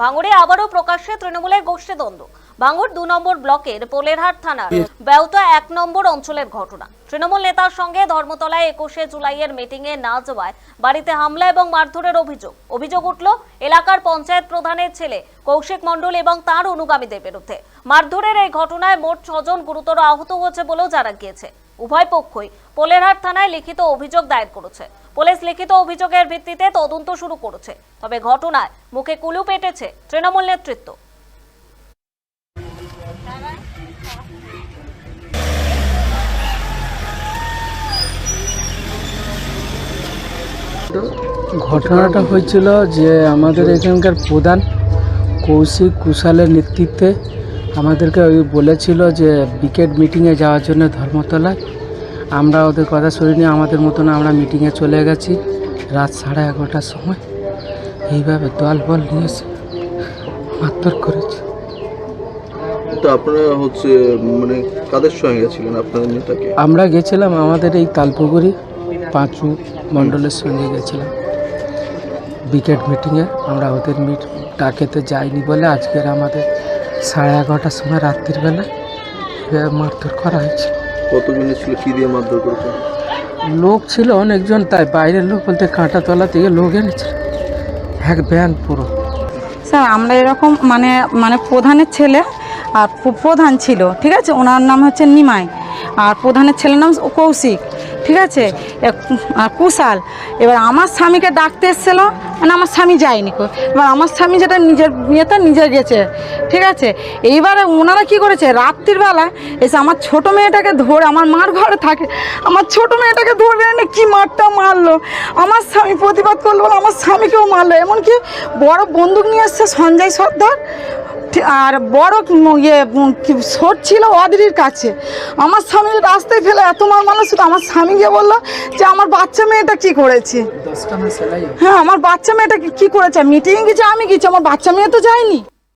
ভাঙড়ে আবারও প্রকাশ্যে তৃণমূলের গোষ্ঠীদ্বন্দ্ব। ভাঙড় দু নম্বর ব্লকের পোলেরহাট থানার বেউতা এক নম্বর অঞ্চলের ঘটনা। তৃণমূল নেতার সঙ্গে ধর্মতলায় একুশে জুলাইয়ের মিটিংয়ে না যাওয়ায় বাড়িতে হামলা এবং মারধরের অভিযোগ। অভিযোগ উঠল, এলাকার পঞ্চায়েত প্রধানের ছেলে কৌশিক মণ্ডল এবং তার অনুগামীদের বিরুদ্ধে। মারধরের এই ঘটনায় মোট ছজন গুরুতর আহত হয়েছে বলেও জানা গিয়েছে। উভয় পক্ষই পোলেরহাট থানায় লিখিত অভিযোগ দায়ের করেছে। পুলিশ লিখিত অভিযোগের ভিত্তিতে তদন্ত শুরু করেছে। তবে ঘটনায় মুখে কুলু পেটেছে তৃণমূল নেতৃত্ব। ঘটনাটা হয়েছিল যে আমাদের এখানকার প্রধান কৌশিক কুশালের নেতৃত্বে আমাদেরকে ওই বলেছিল যে বিকেট মিটিংয়ে যাওয়ার জন্য ধর্মতলায়। আমরা ওদের কথা শুনিনি, আমাদের মতন আমরা মিটিংয়ে চলে গেছি রাত সাড়ে এগারোটার সময়। এইভাবে দল বল নিয়ে এসে মারধর করেছে। তো আপনারা হচ্ছে মানে কাদের সঙ্গে গেছিলেন আপনাদের নেতাকে? আমরা গেছিলাম আমাদের এই তালপুকুরি পাঁচু মণ্ডলের সঙ্গে গেছিলাম। বিকেট মিটিংয়ে আমরা ওদের মিট ডাকেতে যাইনি বলে আজকের আমাদের সাড়ে এগারোটার সময় রাত্রির বেলা মারধর করা হয়েছে কতজনের ছিল কি দিয়ে মারধর করেছেন লোক ছিল অনেকজন তাই বাইরের লোক বলতে কাঁটাতলা থেকে লোক এনেছিল। এক ব্যান পুরো। স্যার আমরা এরকম মানে মানে প্রধানের ছেলে আর প্রধান ছিল, ঠিক আছে? ওনার নাম হচ্ছে নিমাই, আর প্রধানের ছেলের নাম কৌশিক, ঠিক আছে? কুশাল। এবার আমার স্বামীকে ডাকতে এসেছিল মানে আমার স্বামী যায়নি কো। এবার আমার স্বামী যেটা নিজের বিয়েতে নিজে গেছে, ঠিক আছে? এইবারে ওনারা কি করেছে? রাত্রির বেলা এসে আমার ছোট মেয়েটাকে ধরে, আমার মার ঘরে থাকে, আমার ছোট মেয়েটাকে ধরে এনে কি মারটা মারলো? আমার স্বামী প্রতিবাদ করল বলে আমার স্বামীকেও মারলো। এমনকি বড় বন্দুক নিয়ে এসছে সঞ্জয় সর্দার আর বড় ইয়ে শোট ছিল অদ্রির কাছে। আমার স্বামী রাস্তায় ফেলে এত মার মানুষ আমার স্বামীকে গিয়ে বলল যে আমার বাচ্চা মেয়েটা কি করেছে? হ্যাঁ আমার বাচ্চা মেয়েটা কি- কি করেছে? মিটিং গেছে আমি গেছি আমার বাচ্চা মেয়ে তো যায়নি।